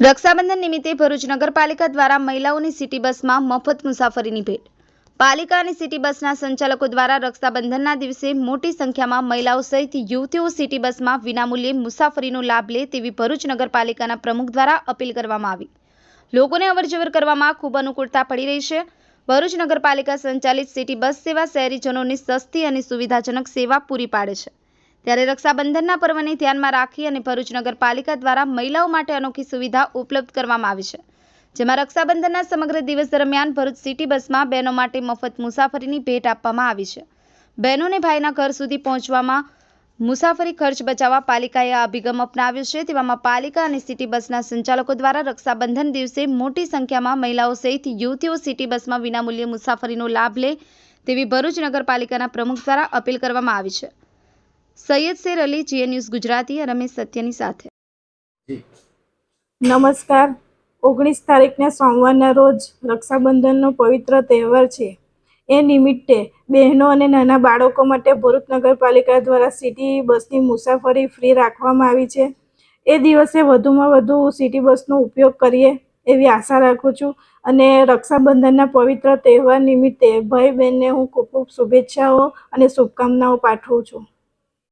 રક્ષાબંધન નિમિત્તે ભરૂચ નગરપાલિકા દ્વારા મહિલાઓની સિટી બસમાં મફત મુસાફરીની ભેટ. પાલિકા અને સિટી બસના સંચાલકો દ્વારા રક્ષાબંધનના દિવસે મોટી સંખ્યામાં મહિલાઓ સહિત યુવતીઓ સિટી બસમાં વિનામૂલ્યે મુસાફરીનો લાભ લે તેવી ભરૂચ નગરપાલિકાના પ્રમુખ દ્વારા અપીલ કરવામાં આવી. લોકોને અવરજવર કરવામાં ખૂબ અનુકૂળતા પડી રહી છે. ભરૂચ નગરપાલિકા સંચાલિત સિટી બસ સેવા શહેરીજનોને સસ્તી અને સુવિધાજનક સેવા પૂરી પાડે છે. ત્યારે રક્ષાબંધનના પર્વને ધ્યાનમાં રાખી અને ભરૂચ નગરપાલિકા દ્વારા મહિલાઓ માટે અનોખી સુવિધા ઉપલબ્ધ કરવામાં આવી છે. જેમાં રક્ષાબંધનના સમગ્ર દિવસ દરમિયાન ભરૂચ સિટી બસમાં બહેનો માટે મફત મુસાફરીની ભેટ આપવામાં આવી છે. બહેનોને ભાઈના ઘર સુધી પહોંચવામાં મુસાફરી ખર્ચ બચાવવા પાલિકાએ અભિગમ અપનાવ્યો છે. તેવામાં પાલિકા અને સિટી બસના સંચાલકો દ્વારા રક્ષાબંધન દિવસે મોટી સંખ્યામાં મહિલાઓ સહિત યુવતીઓ સિટી બસમાં વિનામૂલ્યે મુસાફરીનો લાભ લે તેવી ભરૂચ નગરપાલિકાના પ્રમુખ દ્વારા અપીલ કરવામાં આવી છે. સૈયદ શેર અલી, જીએ ન્યૂઝ ગુજરાતી રમેશ સત્યની સાથે. નમસ્કાર. ઓગણીસ તારીખને સોમવારના રોજ રક્ષાબંધનનો પવિત્ર તહેવાર છે. એ નિમિત્તે બહેનો અને નાના બાળકો માટે ભરૂચ નગરપાલિકા દ્વારા સિટી બસની મુસાફરી ફ્રી રાખવામાં આવી છે. એ દિવસે વધુમાં વધુ સિટી બસનો ઉપયોગ કરીએ એવી આશા રાખું છું અને રક્ષાબંધનના પવિત્ર તહેવાર નિમિત્તે ભાઈ બહેનને હું ખૂબ ખૂબ શુભેચ્છાઓ અને શુભકામનાઓ પાઠવું છું.